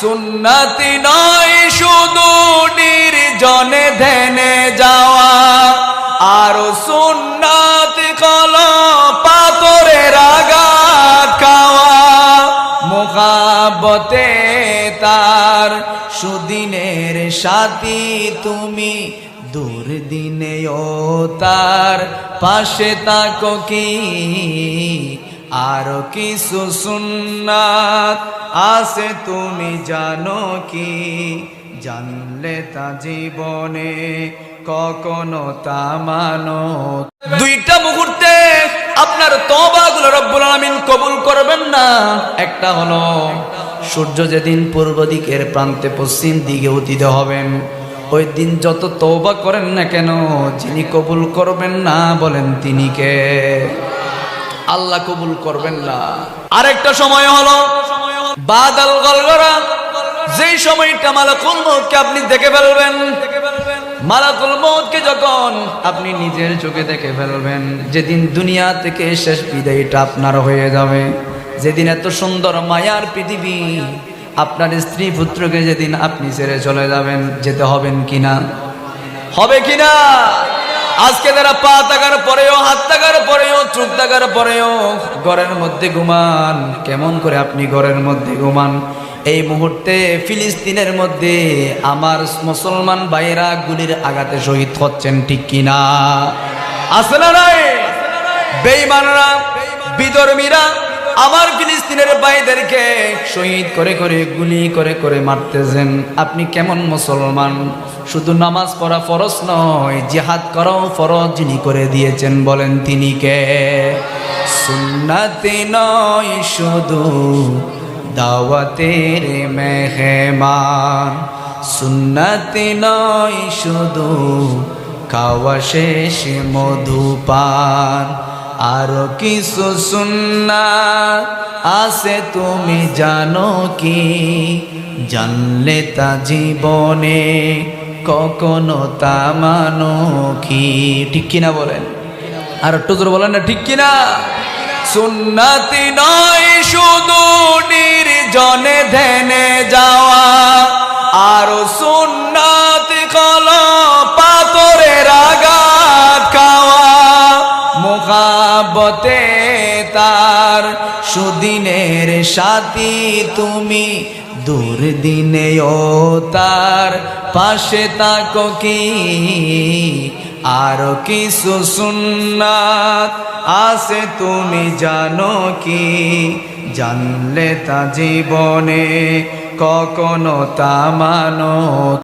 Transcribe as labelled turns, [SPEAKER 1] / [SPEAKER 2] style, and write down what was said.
[SPEAKER 1] সুন্নতি নয়, শুধু নির্জনে ধ্যানে যাওয়া। আর সুন্নাত কল পাতরের আঘাত খাওয়া। মোকাবতে তার সুদিনের সাথী তুমি দুর্দিনে ও তার পাশে তাকো কি? আরও কিছু সুন্নাত আছে, তুমি জানো কি? জানলে তা জীবনে কখনো তা মানো। দুইটা মুহূর্তে আপনার তবাগুলো রব্বুল আলামিন কবুল করবেন না। একটা হলো, সূর্য যেদিন পূর্ব দিকের প্রান্তে পশ্চিম দিকে উদিত হবেন, ওই দিন যত তৌবা করেন না কেন, যিনি কবুল করবেন না বলেন তিনি কে? আল্লাহ কবুল করবেন না। আরেকটা সময় হলো, বাদাল গলগরা। যেই সময়টা মালাকুল মৌতকে আপনি দেখে ফেলবেন, মালাকুল মৌতকে যখন আপনি নিজের চোখে দেখে ফেলবেন, যেদিন দুনিয়া থেকে শেষ বিদায়টা আপনার হয়ে যাবে। যেদিন এত সুন্দর মায়ার পৃথিবী, আপনার স্ত্রী পুত্রকে যেদিন আপনি ছেড়ে চলে যাবেন, যেতে হবেন কিনা? হবে কিনা? আজকে তারা পা থাকার পরেও, হাত থাকার পরেও চোখ থাকার পরেও ঘরের মধ্যে ঘুমান, কেমন করে আপনি ঘরের মধ্যে ঘুমান? এই মুহূর্তে ফিলিস্তিনের মধ্যে আমার মুসলমান ভাইরা গুলির আঘাতে শহীদ হচ্ছেন ঠিক কিনা? আসলে নাই? বেঈমানরা, বিধর্মীরা আমার ফিলিস্তিনের ভাইদেরকে শহীদ করে করে, গুলি করে করে মারতেছেন। আপনি কেমন মুসলমান? শুধু নামাজ পড়া ফরজ নয়, জিহাদ করাও ফরজ, যিনি করে দিয়েছেন বলেন তিনি কে? সুন্নাতি নয়, শুধু দাওয়াতের মেহমান। সুন্নাতি নয়, শুধু খাওয়া শেষ, মধুপান। আরও কিছু সুন্না আছে, তুমি জানো কি? জানলে তা জীবনে কখনো তা মানো কি? ঠিক কিনা বলেন? আর একটু জোরে বলেন না, ঠিক কিনা? সুন্নাতি নয়, শুধু নির্জনে ধ্যানে যাওয়া মোকাবতে তার সুদিনের সাথী তুমি, দুর্দিনে ও তার পাশে তাকো কি? আরও কিছু সুন্নাত আছে তুমি জানো কি? জানলে তা জীবনে কখনো তা মানো